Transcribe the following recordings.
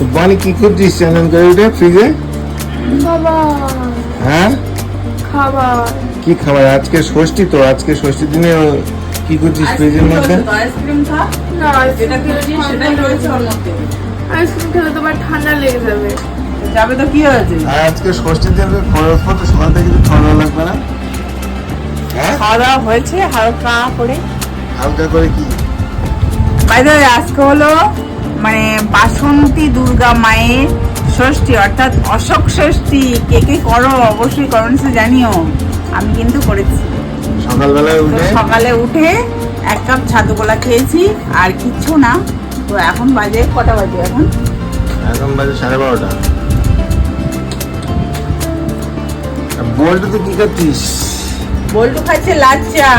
তো বানি কি করছিস চ্যানেল করে উঠে ফ্রিজে হ্যাঁ? খাবার। কি খাবার? আজকে ষষ্ঠী তো আজকে ষষ্ঠীর দিনে কি করছিস ফ্রিজের মধ্যে? আইসক্রিম খা। না যেটা কিনেছিস সেটাই রয়েছে ওর মধ্যে। আইসক্রিম খেলে তোমার ঠান্ডা লেগে যাবে। যাবে তো কি হয়েছে? আর আজকে ষষ্ঠীর দিনে খরচ পত্র সকাল থেকে কিছু ঠান্ডা লাগবে না। হ্যাঁ? খাওয়া দাওয়া হয়েছে হালকা করে। হালকা করে কি? বাইরে আজকে হলো মানে বাসন্তী দুর্গা মায়ের ষষ্ঠী অর্থাৎ অশোক ষষ্ঠী। কে কে করো? অবশ্যই কমেন্টসে জানিও। আমি কিন্তু করেছি। সকালবেলায় উঠে? সকালে উঠে এক কাপ ছাতুকলা খেয়েছি আর কিচ্ছু না। তো এখন বাজে কটা বাজে এখন? এখন বাজে সাড়ে বারোটা। বল্টু তুই কি খাচ্ছিস বল্টু খাচ্ছে লাল চা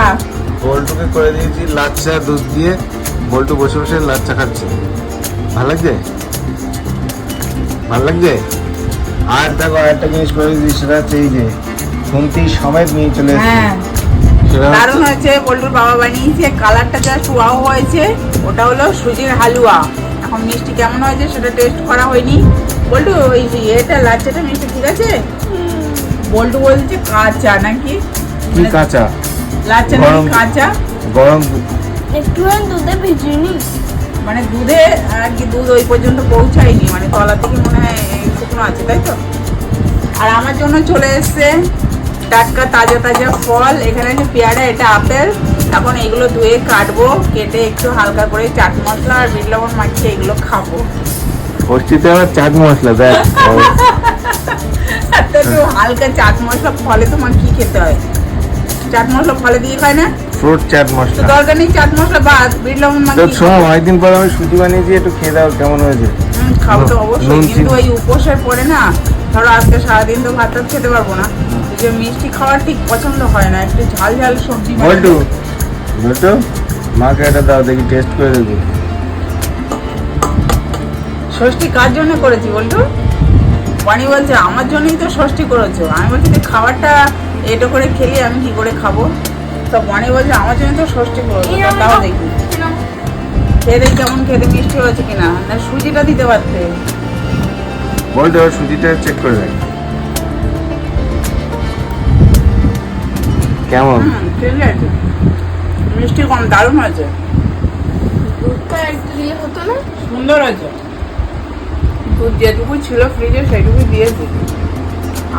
বল্টুকে করে দিয়েছি লাচ্চা দুধ দিয়ে। বল্টু বসে বসে লাচ্চা খাচ্ছে। ভালো লাগছে? ভালো লাগছে? আর দেখো আরেকটা জিনিস করে দিয়েছি সেটা হচ্ছে এই যে খুন্তি সমেত নিয়ে চলে এসেছি। হ্যাঁ। হচ্ছে- দারুণ হয়েছে বল্টুর বাবা বানিয়েছে কালারটা জাস্ট ওয়াও হয়েছে। ওটা হলো সুজির হালুয়া। এখন মিষ্টি কেমন হয়েছে সেটা টেস্ট করা হয়নি। বল্টু ওই এটা লাচ্চাটা মিষ্টি ঠিক আছে? বল্টু বলছে কাঁচা নাকি? কি কাঁচা? লাচ্চা নাকি গরম। কাঁচা? গরম একটু দুধে ভিজিয়ে মানে দুধে আর কি দুধ ওই পর্যন্ত পৌঁছায়নি মানে তলা থেকে মনে হয় শুকনো আছে তাই তো? আর আমার জন্য চলে এসছে টাটকা তাজা তাজা ফল এখানে আছে পেয়ারা এটা আপেল। এখন এগুলো ধুয়ে কাটবো কেটে একটু হালকা করে চাট মশলা আর বিট লবণ মাখিয়ে এগুলো খাব। ষষ্ঠীতে আমার চাট মশলা দেখ হালকা চাট মশলা ফলে তোমার কি খেতে হয়? চাট মশলা ফলে দিয়ে খায় না? ফ্রুট চাট মশলা। দরকার নেই চাট মশলা বাদ বিট লবণ তো মাখিয়ে শোনো অনেকদিন পর আমি সুজি বানিয়েছি একটু খেয়ে দাও কেমন হয়েছে? খাব তো অবশ্যই কিন্তু ওই উপোসের পরে না ধরো আজকে সারাদিন তো ভাত টাত খেতে পারব না। যে মিষ্টি খাওয়ার ঠিক পছন্দ হয় না একটু ঝাল ঝাল সবজি বল্টু বল্টু মাকে এটা দাও দেখি টেস্ট করে দেখি। ষষ্ঠী কার জন্য করেছি বলটু? বানি বলছে আমার জন্যই তো ষষ্ঠী করেছ। আমি বলছি যে খাবারটা এটা করে খেলে আমি কি করে খাব? তো বানি বলছে আমার জন্য তো ষষ্ঠী করেছ তা তাও দেখি। খেয়ে দেখি কেমন খেতে মিষ্টি হয়েছে কিনা। না সুজিটা দিতে পারতে। বল্টু এবার সুজিটা চেক করে দেখ। কেমন? ঠিক আছে মিষ্টি কম দারুণ হয়েছে। দুধটা একটু দিয়ে হতো না? সুন্দর আছে দুধ যেটুকু ছিল ফ্রিজে সেটুকু দিয়েছি।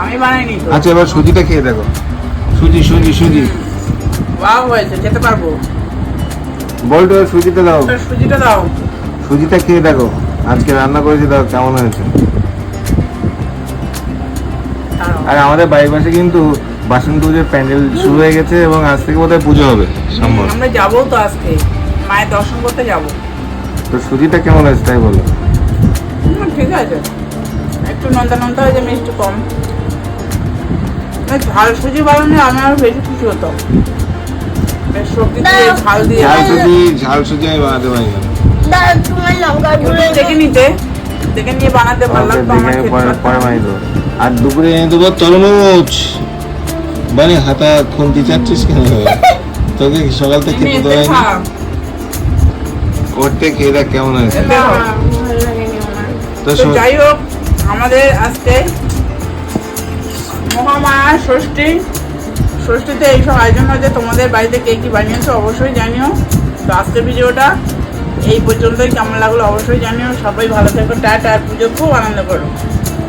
আমি বানাইনি আচ্ছা এবার সুজিটা খেয়ে দেখো। সুজি সুজি সুজি। ওয়াও হয়েছে যেতে পারব। বল্টু সুজিটা দাও। সুজিটা দাও। সুজিটা খেয়ে দেখো আজকে রান্না করেছি দাও কেমন হয়েছে। আর আমাদের বাড়ির পাশে কিন্তু বাসন্তী পুজোর প্যান্ডেল শুরু হয়ে গেছে এবং আজ থেকে বোধহয় পুজো হবে সম্ভব। আমরা যাব তো আজকে মায়ের দর্শন করতে যাব। তো সুজিটা কেমন হয়েছে তাই বলো। ঠিক আছে। একটু নন্দা নন্দা হয়েছে মিষ্টি কম। ঝাল সুজি বানালে আমি আরও বেশি খুশি হতো সবজি দিয়ে ঝাল দিয়ে। ঝাল সুজি ঝাল সুজি আমি বানাতে পারি না। তোমার লঙ্কা গুঁড়ো দেখে নিতে। দেখে নিয়ে বানাতে ভালো ওকে, আমার পরে পরে বানিয়ে আর দুপুরে এনে দেবো তরমুজ। মানে হাতা খুন্তি চাচ্ছিস কেন? তোকে সকাল থেকে খেতে দেওয়া। করতে খেয়ে দেখ কেমন তো তো যাই হোক আমাদের আজকে মহামায়া ষষ্ঠী। ষষ্ঠীতে এইসব আয়োজন হয় যে তোমাদের বাড়িতে কে কি বানিয়েছো অবশ্যই জানিও। তো আজকের ভিডিওটা এই পর্যন্তই। কেমন লাগল অবশ্যই জানিও। সবাই ভালো থেকো, টাটা পুজো খুব আনন্দ করো।